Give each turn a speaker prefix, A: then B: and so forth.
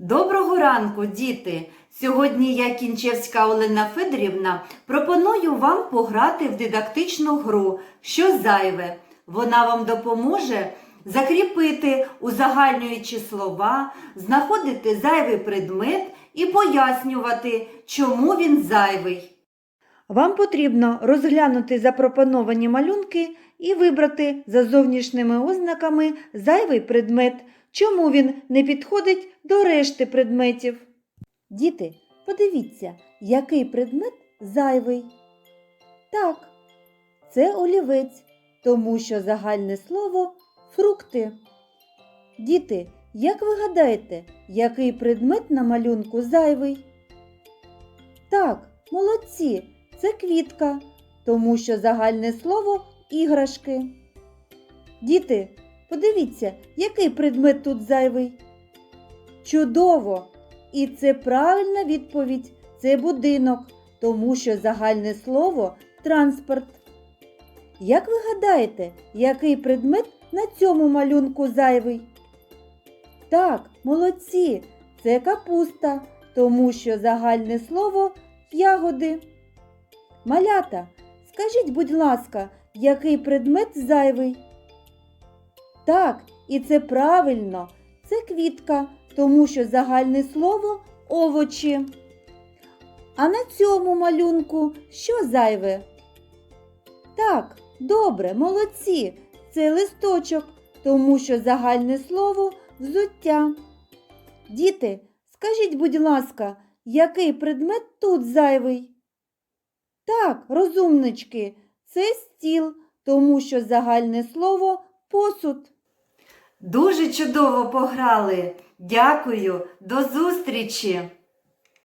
A: Доброго ранку, діти! Сьогодні я, Кінчевська Олена Федорівна, пропоную вам пограти в дидактичну гру Що зайве. Вона вам допоможе закріпити, узагальнюючи слова, знаходити зайвий предмет і пояснювати, чому він зайвий. Вам потрібно розглянути запропоновані малюнки і вибрати за зовнішніми ознаками зайвий предмет, чому він не підходить до решти предметів. Діти, подивіться, який предмет зайвий. Так, це олівець, тому що загальне слово фрукти. Діти, як ви гадаєте, який предмет на малюнку зайвий? Так, молодці, це квітка, тому що загальне слово іграшки. Діти, подивіться, який предмет тут зайвий. Чудово! І це правильна відповідь. Це будинок, тому що загальне слово транспорт. Як ви гадаєте, який предмет на цьому малюнку зайвий? Так, молодці, це капуста, тому що загальне слово ягоди. Малята, скажіть, будь ласка, який предмет зайвий? Так, і це правильно, це квітка, тому що загальне слово овочі. А на цьому малюнку що зайве? Так, добре, молодці, це листочок, тому що загальне слово взуття. Діти, скажіть, будь ласка, який предмет тут зайвий? Так, розумнички, це стіл, тому що загальне слово посуд. Дуже чудово пограли. Дякую, до зустрічі!